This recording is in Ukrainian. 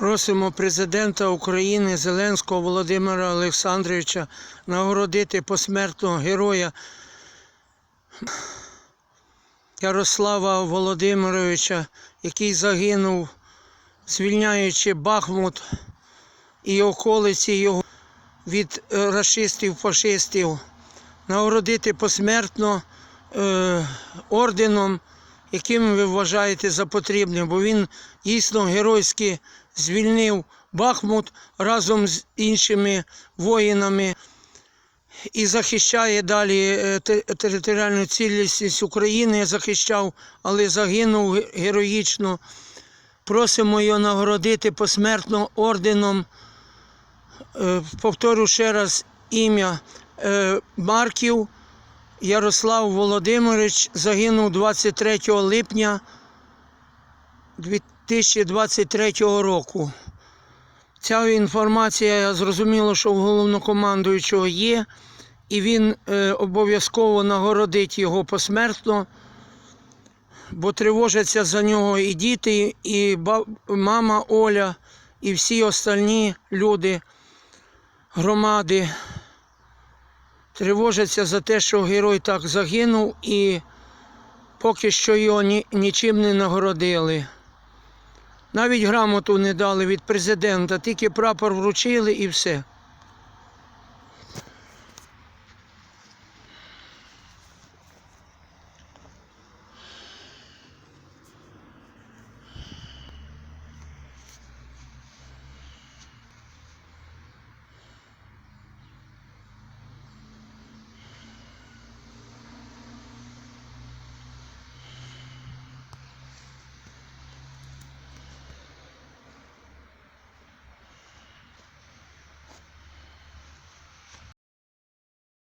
Просимо президента України Зеленського Володимира Олександровича нагородити посмертного героя Ярослава Володимировича, який загинув, звільняючи Бахмут і околиці його від е, расистів, фашистів, нагородити посмертно е, орденом, яким ви вважаєте за потрібне, бо він дійсно геройськи звільнив Бахмут разом з іншими воїнами і захищає далі е, територіальну цілісність України, захищав, але загинув героїчно. Просимо його нагородити посмертно орденом. Е, Повторю ще раз ім'я Е, Марків Ярослав Володимирович загинув 23 липня 2023 року. Ця інформація зрозуміло, що у головнокомандуючого є, і він е, обов'язково нагородить його посмертно, бо тривожаться за нього і діти, і ба- мама Оля, і всі остальні люди громади. Тривожаться за те, що герой так загинув, і поки що його ні, нічим не нагородили. Навіть грамоту не дали від президента, тільки прапор вручили і все.